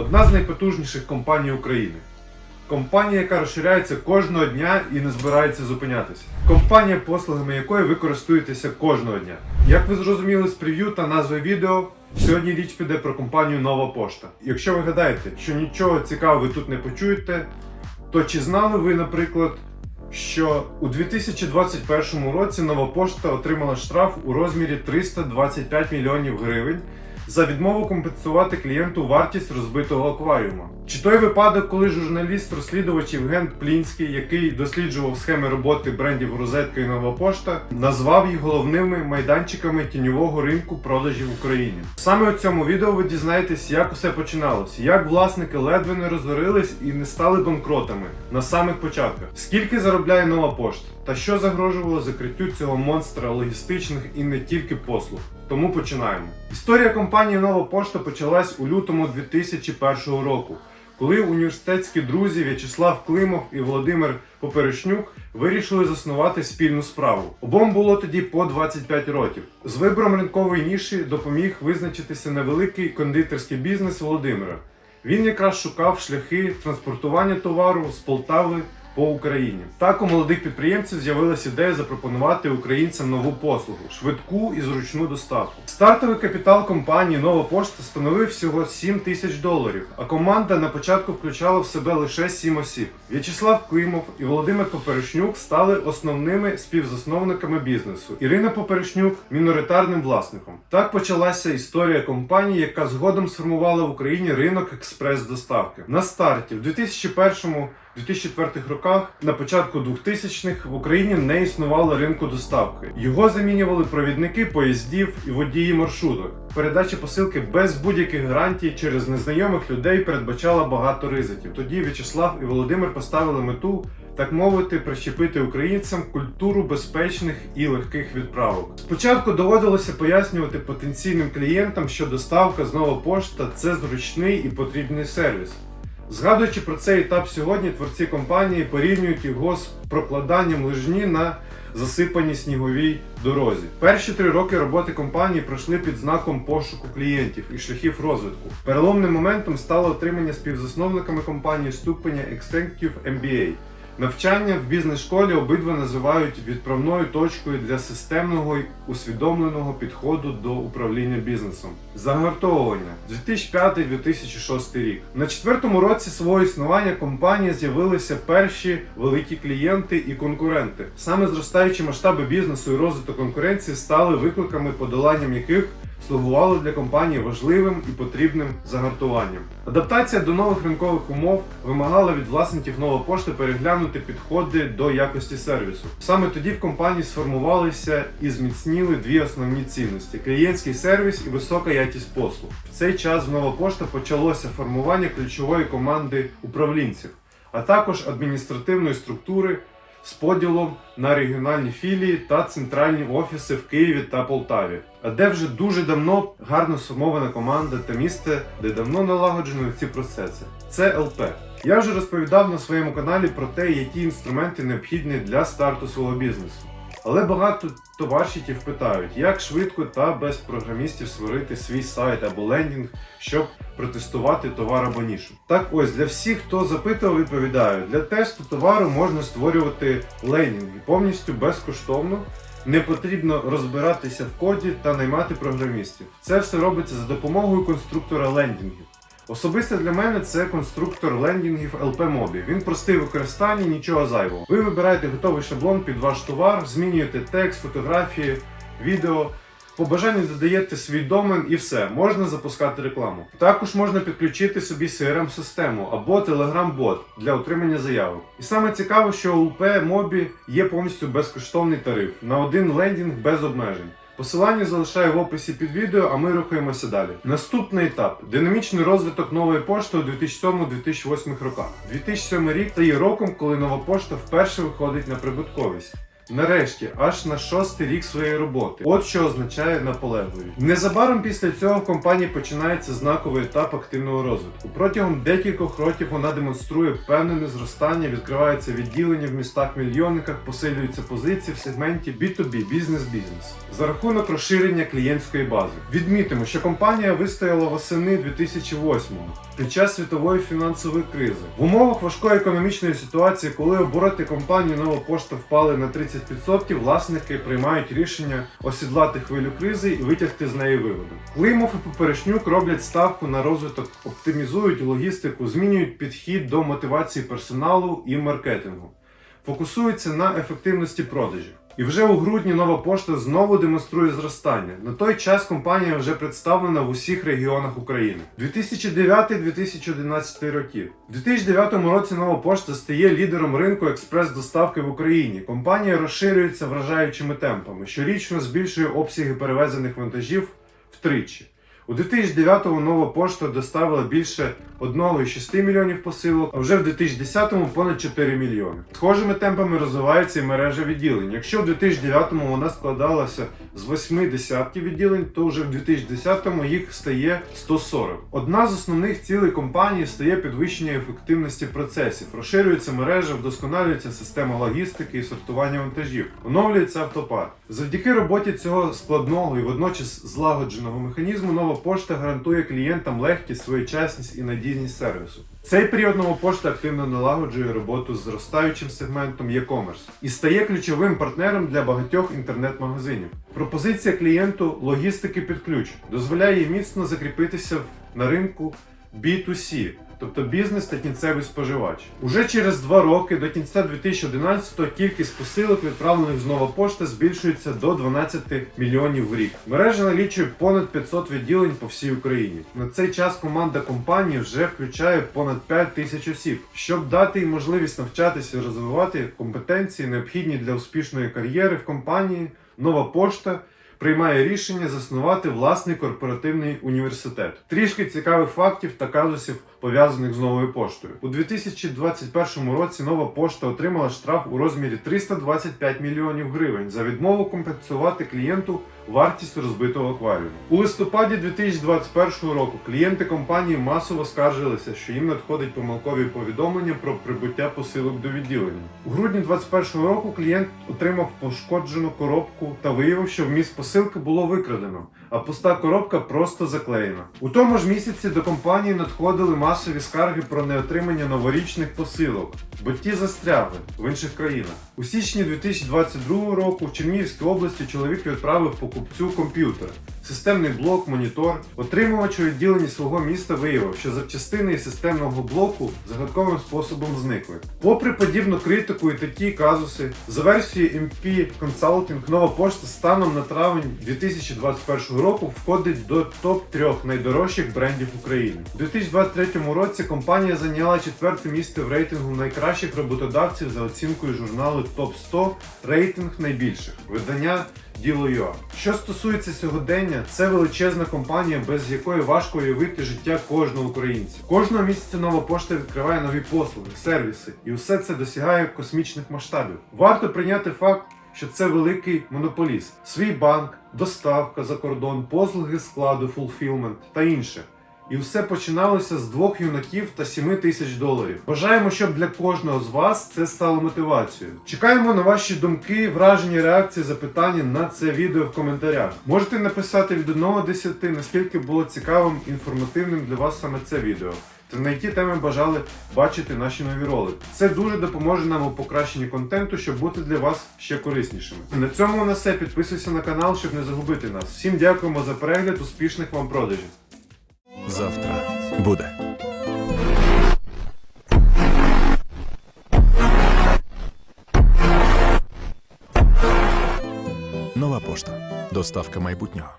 одна з найпотужніших компаній України. Компанія, яка розширяється кожного дня і не збирається зупинятися. Компанія, послугами якої ви користуєтеся кожного дня. Як ви зрозуміли з прев'ю та назви відео, сьогодні річ піде про компанію Нова Пошта. Якщо ви гадаєте, що нічого цікавого ви тут не почуєте, то чи знали ви, наприклад, що у 2021 році Нова Пошта отримала штраф у розмірі 325 мільйонів гривень за відмову компенсувати клієнту вартість розбитого акваріума. Чи той випадок, коли журналіст-розслідувач Євген Плінський, який досліджував схеми роботи брендів Розетка і Нова Пошта, назвав їх головними майданчиками тіньового ринку продажів в Україні. Саме у цьому відео ви дізнаєтесь, як усе починалось, як власники ледве не розорились і не стали банкротами на самих початках. Скільки заробляє нова пошта? Та що загрожувало закриттю цього монстра логістичних і не тільки послуг? Тому починаємо. Історія компанії Нова Пошта почалась у лютому 2001 року, коли університетські друзі В'ячеслав Климов і Володимир Поперечнюк вирішили заснувати спільну справу. Обом було тоді по 25 років. З вибором ринкової ніші допоміг визначитися невеликий кондитерський бізнес Володимира. Він якраз шукав шляхи транспортування товару з Полтави по Україні. Так у молодих підприємців з'явилася ідея запропонувати українцям нову послугу швидку і зручну доставку. Стартовий капітал компанії Нова Пошта становив всього 7 тисяч доларів, а команда на початку включала в себе лише 7 осіб. В'ячеслав Климов і Володимир Поперечнюк стали основними співзасновниками бізнесу. Ірина Поперечнюк міноритарним власником. Так почалася історія компанії, яка згодом сформувала в Україні ринок експрес-доставки. На старті в 2001 2004 роках, на початку 2000-х в Україні не існувало ринку доставки. Його замінювали провідники поїздів і водії маршруток. Передача посилки без будь-яких гарантій через незнайомих людей передбачала багато ризиків. Тоді В'ячеслав і Володимир поставили мету, так мовити, прищепити українцям культуру безпечних і легких відправок. Спочатку доводилося пояснювати потенційним клієнтам, що доставка з нова пошта це зручний і потрібний сервіс. Згадуючи про цей етап сьогодні, творці компанії порівнюють його з прокладанням лижні на засипаній сніговій дорозі. Перші три роки роботи компанії пройшли під знаком пошуку клієнтів і шляхів розвитку. Переломним моментом стало отримання співзасновниками компанії ступеня Executive MBA. Навчання в бізнес-школі обидва називають відправною точкою для системного й усвідомленого підходу до управління бізнесом. Загартовування 2005-2006 рік. На четвертому році свого існування компанії з'явилися перші великі клієнти і конкуренти. Саме зростаючі масштаби бізнесу і розвиток конкуренції стали викликами, подоланням яких слугувало для компанії важливим і потрібним загартуванням. Адаптація до нових ринкових умов вимагала від власників нової пошти переглянути підходи до якості сервісу. Саме тоді в компанії сформувалися і зміцніли дві основні цінності: клієнтський сервіс і висока якість послуг. В цей час в нова пошта почалося формування ключової команди управлінців, а також адміністративної структури з поділом на регіональні філії та центральні офіси в Києві та Полтаві. А де вже дуже давно гарно сформована команда та місце, де давно налагоджено ці процеси. Це ЛП. Я вже розповідав на своєму каналі про те, які інструменти необхідні для старту свого бізнесу. Але багато товарщиків питають, як швидко та без програмістів створити свій сайт або лендінг, щоб протестувати товар або нішу. Так ось для всіх, хто запитував, відповідаю, для тесту товару можна створювати лендінги повністю безкоштовно. Не потрібно розбиратися в коді та наймати програмістів. Це все робиться за допомогою конструктора лендінгів. Особисто для мене це конструктор лендінгів LP Mobi. Він простий в використанні, нічого зайвого. Ви вибираєте готовий шаблон під ваш товар, змінюєте текст, фотографії, відео. По бажанню додаєте свій домен і все, можна запускати рекламу. Також можна підключити собі CRM-систему або Telegram-бот для отримання заявок. І саме цікаво, що у LP Mobi є повністю безкоштовний тариф на один лендінг без обмежень. Посилання залишаю в описі під відео, а ми рухаємося далі. Наступний етап динамічний розвиток нової пошти у 2007-2008 роках. 2007 рік це є роком, коли нова пошта вперше виходить на прибутковість. Нарешті, аж на шостий рік своєї роботи. От що означає наполегливість. Незабаром після цього в компанії починається знаковий етап активного розвитку. Протягом декількох років вона демонструє впевнене зростання, відкриваються відділення в містах-мільйонниках, посилюються позиції в сегменті B2B бізнес-бізнес за рахунок розширення клієнтської бази. Відмітимо, що компанія вистояла восени 2008-го під час світової фінансової кризи. В умовах важкої економічної ситуації, коли обороти компанії Нова Пошта впали на 30%, власники приймають рішення осідлати хвилю кризи і витягти з неї виводи. Климов і Поперечнюк роблять ставку на розвиток, оптимізують логістику, змінюють підхід до мотивації персоналу і маркетингу, фокусуються на ефективності продажів. І вже у грудні нова пошта знову демонструє зростання. На той час компанія вже представлена в усіх регіонах України. 2009-2011 роки. У 2009 році нова пошта стає лідером ринку експрес-доставки в Україні. Компанія розширюється вражаючими темпами, щорічно збільшує обсяги перевезених вантажів втричі. У 2009-му нова пошта доставила більше 1,6 мільйонів посилок, а вже в 2010-му понад 4 мільйони. Схожими темпами розвивається і мережа відділень. Якщо в 2009-му вона складалася з 8 десятків відділень, то вже в 2010-му їх стає 140. Одна з основних цілей компанії стає підвищення ефективності процесів. Розширюється мережа, вдосконалюється система логістики і сортування вантажів, оновлюється автопарк. Завдяки роботі цього складного і водночас злагодженого механізму нова пошта гарантує клієнтам легкість, своєчасність і надійність сервісу. Цей період нова пошта активно налагоджує роботу з зростаючим сегментом e-commerce і стає ключовим партнером для багатьох інтернет-магазинів. Пропозиція клієнту логістики під ключ дозволяє міцно закріпитися на ринку B2C, тобто бізнес та кінцевий споживач. Уже через два роки до кінця 2011-го кількість посилок, відправлених з нова пошта, збільшується до 12 мільйонів в рік. Мережа налічує понад 500 відділень по всій Україні. На цей час команда компанії вже включає понад 5 тисяч осіб, щоб дати їм можливість навчатися і розвивати компетенції, необхідні для успішної кар'єри в компанії. Нова пошта приймає рішення заснувати власний корпоративний університет. Трішки цікавих фактів та казусів пов'язаних з новою поштою. У 2021 році нова пошта отримала штраф у розмірі 325 мільйонів гривень за відмову компенсувати клієнту вартість розбитого акваріуму. У листопаді 2021 року клієнти компанії масово скаржилися, що їм надходить помилкові повідомлення про прибуття посилок до відділення. У грудні 2021 року клієнт отримав пошкоджену коробку та виявив, що вміст посилки було викрадено, а пуста коробка просто заклеєна. У тому ж місяці до компанії надходили масові скарги про неотримання новорічних посилок, бо ті застрягли в інших країнах. У січні 2022 року в Чернігівській області чоловік відправив покупцю комп'ютер, системний блок, монітор. Отримувач у відділенні свого міста виявив, що запчастини із системного блоку загадковим способом зникли. Попри подібну критику і такі казуси, за версією MP Consulting, нова пошта станом на травень 2021 року входить до топ-3 найдорожчих брендів України. У 2023 році компанія зайняла четверте місце в рейтингу найкращих роботодавців за оцінкою журналу Топ 100 рейтинг найбільших видання Діло.ua. Що стосується сьогодення, це величезна компанія, без якої важко уявити життя кожного українця. Кожного місяця нова пошта відкриває нові послуги, сервіси, і все це досягає космічних масштабів. Варто прийняти факт, що це великий монополіст, свій банк, доставка за кордон, послуги складу, фулфілмент та інше. І все починалося з двох юнаків та 7 тисяч доларів. Бажаємо, щоб для кожного з вас це стало мотивацією. Чекаємо на ваші думки, враження, реакції, запитання на це відео в коментарях. Можете написати від 1 до 10, наскільки було цікавим, інформативним для вас саме це відео. Та на які теми бажали бачити наші нові ролики. Це дуже допоможе нам у покращенні контенту, щоб бути для вас ще кориснішими. На цьому у нас все. Підписуйся на канал, щоб не загубити нас. Всім дякуємо за перегляд, успішних вам продажів. Завтра буде. Нова пошта. Доставка майбутнього.